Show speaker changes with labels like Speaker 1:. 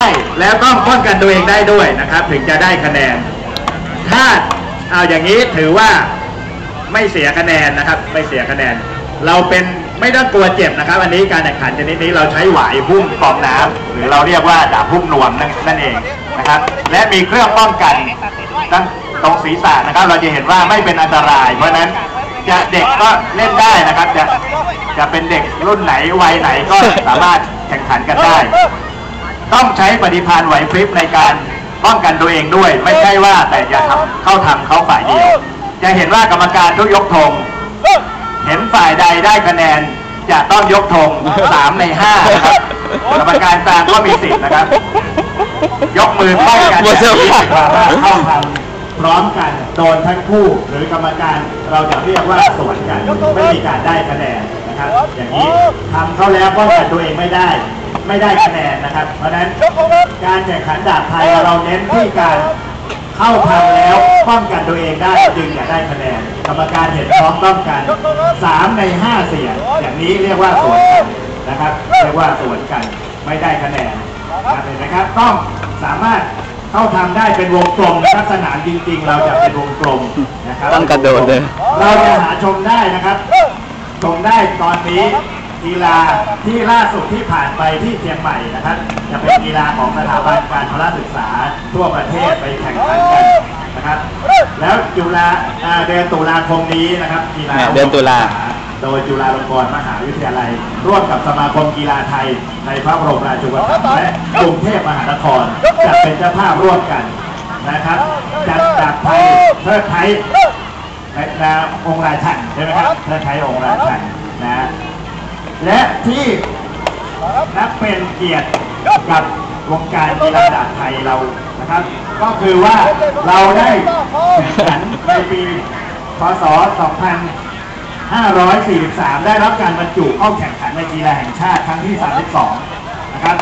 Speaker 1: ได้แล้วต้องป้องกันตัวเองได้ด้วยนะครับ ถึงจะได้คะแนน ถ้าเอาอย่างนี้ถือว่าไม่เสียคะแนนนะครับ ไม่เสียคะแนน เราเป็นไม่ต้องกลัวเจ็บนะครับอันนี้การแข่งขันชนิดนี้เราใช้หวายหุ้มกรองน้ำหรือเราเรียกว่าดาบหุ้มนวมนั่นนั่นเองนะครับ และมีเครื่องป้องกันตั้งตรงศีรษะนะครับ เราจะเห็นว่าไม่เป็นอันตราย เพราะฉะนั้นจะเด็กก็เล่นได้นะครับ จะจะเป็นเด็กรุ่นไหนวัยไหนก็สามารถแข่งขันกันได้ ต้องใช้ปฏิภาณไหวพริบในการป้องกันตัวเองด้วย ไม่ใช่ว่าแต่จะทำเข้าทำเขาฝ่ายเดียว จะเห็นว่ากรรมการทุกยกธงเห็นฝ่ายใดได้คะแนนจะต้องยกธงสามในห้านะครับกรรมการกลางก็มีสิทธิ์นะครับ ยกมือป้องกันแบบนี้หมายความว่าเข้าทำพร้อมกันโดนทั้งคู่หรือกรรมการเราจะเรียกว่าสวนกันไม่มีการได้คะแนน นะครับอย่างนี้ทำเขาแล้วป้องกันตัวเองไม่ได้ ไม่ได้คะแนนนะครับ เพราะฉะนั้นการแข่งขันดาบไทยเราเน้นที่การเข้าทำแล้วป้องกันตัวเองได้จึงจะได้คะแนนกรรมการเห็นพร้อมต้องกันสามในห้าเสียงอย่างนี้เรียกว่าสวนกันนะครับ เรียกว่าสวนกันไม่ได้คะแนนนะครับเห็นไหมครับต้องสามารถเข้าทำได้เป็นวงกลมนะครับสนามจริง ๆ เราจะเป็นวงกลมนะครับ
Speaker 2: ต้องกระโดดเลย
Speaker 1: เราจะหาชมได้นะครับชมได้ ตอนนี้กีฬาที่ล่าสุดที่ผ่านไปที่เชียงใหม่นะครับ จะเป็นกีฬาของสถาบันการพละศึกษาทั่วประเทศไปแข่งขันกันนะครับ แล้วจุฬาอ่าเดือนตุลาคมนี้นะครับกีฬา
Speaker 2: เดือนตุลา
Speaker 1: โดยจุฬาลงกรณ์มหาวิทยาลัย ร่วมกับสมาคมกีฬาไทย ในพระบรมราชูปถัมภ์และกรุงเทพมหานครจะเป็นเจ้าภาพร่วมกันนะครับจัดจากไทยเทิดไทยนะองค์ราชันใช่ไหมครับเพื่อใช้องค์ราชัน นะและที่นับเป็นเกียรติกับวงการกีฬาดาบไทยเรานะครับ ก็คือว่าเราได้ขันในปีพศ 2543 ได้รับการบรรจุเข้าแข่งขันในกีฬาแห่งชาติครั้งที่ 32 นะครับ